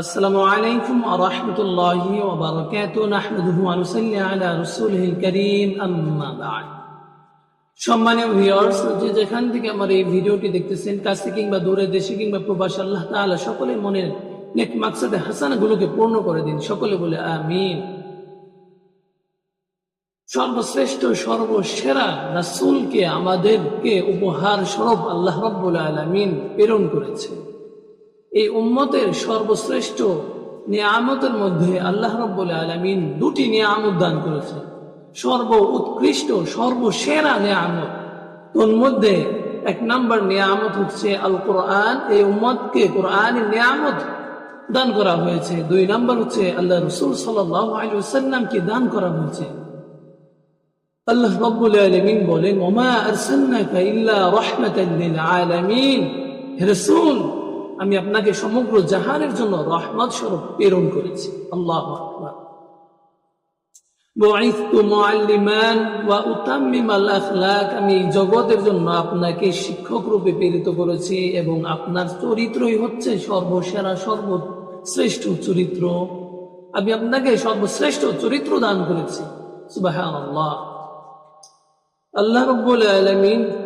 সকলে মনের পূর্ণ করে দিন। সকলে বলে আমিন। সর্বশ্রেষ্ঠ, সর্বসেরা রাসূলকে, আমাদেরকে উপহার স্বরূপ আল্লাহ রব আলামিন প্রেরণ করেছে এই উম্মতের সর্বশ্রেষ্ঠ নিয়ামতের মধ্যে আল্লাহ রব্বুল আলমিন দুটি নিয়ামত দান করেছে সর্ব উৎকৃষ্ট সর্বসেরা নিয়ামত। তোর মধ্যে এক নম্বর নিয়ামত হচ্ছে আল কোরআন এই উম্মতকে কোরআনের নিয়ামত দান করা হয়েছে। দুই নম্বর হচ্ছে আল্লাহ রসুল সাল্লামকে দান করা হয়েছে। আল্লাহ রব্বুল আলমিন বলেন, ওমা আরসালনাকা ইল্লা রাহমাতাল লিল রাসূল আমি আপনাকে সমগ্র জাহানের জন্য রহমত স্বরূপ প্রেরণ করেছি। আল্লাহ আমি জগতের জন্য আপনাকে শিক্ষক রূপে প্রেরিত করেছি এবং আপনার চরিত্রই হচ্ছে সর্বসেরা, সর্বশ্রেষ্ঠ চরিত্র। আমি আপনাকে সর্বশ্রেষ্ঠ চরিত্র দান করেছি। সুবহানাল্লাহ। আল্লাহ রব্বুল আলমিন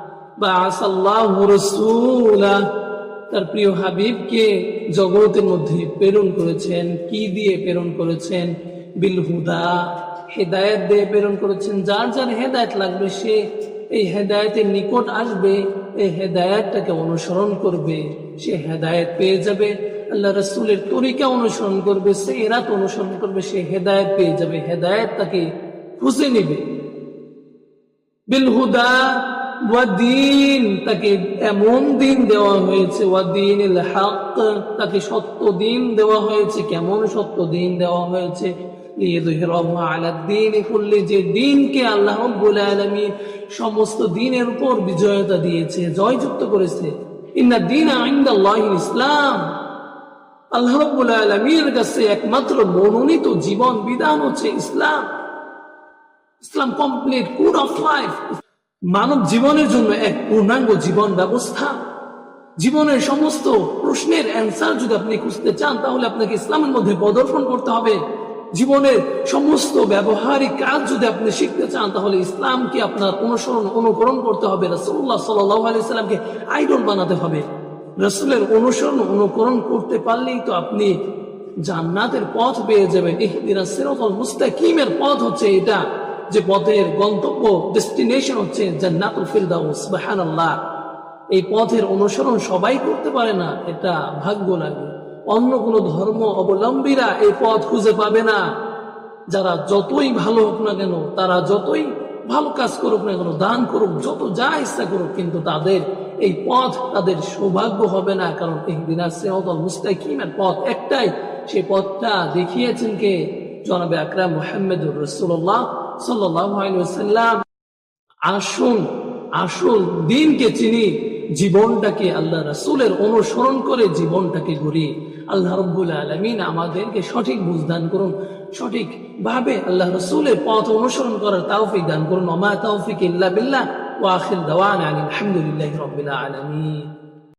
তার প্রিয় হাবিবকে জগতের মধ্যে প্রেরণ করেছেন। কি দিয়ে প্রেরণ করেছেন? বিল হুদা, হেদায়ত দিয়ে প্রেরণ করেছেন। যার যার হেদায়ত লাগবে, সে এই হেদায়তের নিকট আসবে, এই হেদায়তটাকে অনুসরণ করবে। সে হেদায়ত পেয়ে যাবে, আল্লাহ রসুলের তরিকা অনুসরণ করবে সে এরাত অনুসরণ করবে, সে হেদায়ত পেয়ে যাবে। হেদায়ত তাকে খুঁজে নিবে। বিল হুদা তাকে এমন দিন দেওয়া হয়েছে তাকে সত্য দিন দেওয়া হয়েছে, কেমন সত্য দিন দেওয়া হয়েছে? যে দিনকে আল্লাহ আলমী সমস্ত দিনের উপর বিজয়তা দিয়েছে, জয়যুক্ত করেছে। ইন্না দিন ইসলাম। আল্লাহ আলমীর কাছে একমাত্র মনোনীত জীবন বিধান হচ্ছে Islam. Islam complete code of life মানব জীবনের জন্য এক পূর্ণাঙ্গ জীবন ব্যবস্থা। জীবনের সমস্ত প্রশ্নের অ্যান্সার যদি আপনি খুঁজতে চান, তাহলে আপনাকে ইসলামের মধ্যে প্রদর্শন করতে হবে। জীবনের সমস্ত ব্যবহারিক কাজ যদি আপনি শিখতে চান, তাহলে ইসলামকে আপনার অনুসরণ, অনুকরণ করতে হবে। রসুল্লাহ সাল্লামকে আইডল বানাতে হবে। রসুলের অনুসরণ, অনুকরণ করতে পারলেই তো আপনি জান্নাতের পথ পেয়ে যাবেন। ইহদিনা সিরাতাল মুস্তাকিমের পথ হচ্ছে এটা। যে পথের গন্তব্য ডেস্টিনেশন হচ্ছে এই পথের অনুসরণ সবাই করতে পারে না, এটা ভাগ্য লাগে। অন্য কোন ধর্ম অবলম্বীরা এই পথ খুঁজে পাবে না। যারা যতই ভালো হোক না কেন, তারা যতই ভালো কাজ করুক না কেন, দান করুক, যত যা ইচ্ছা করুক, কিন্তু তাদের এই পথ, তাদের সৌভাগ্য হবে না। কারণ ইহদিনা সিরাতাল মুস্তাকিমের পথ একটাই। সেই পথটা দেখিয়েছেন কে? জনাবে আকরাম মোহাম্মদুর রসুল্লাহ সাল্লাম আসুন, আসল দিনকে চিনি, জীবনটাকে আল্লাহ রসুলের অনুসরণ করে জীবনটাকে গড়ি। আল্লাহ রব্বুল আলমিন আমাদেরকে সঠিক বুঝদান করুন সঠিক ভাবে আল্লাহ রসুলের পথ অনুসরণ করার তাওফিক দান করুন। অমা তৌফিক ইল্লা বিল্লাহ ওয়াখির দাওয়ান আলহামদুলিল্লাহ রবিল আলমিন।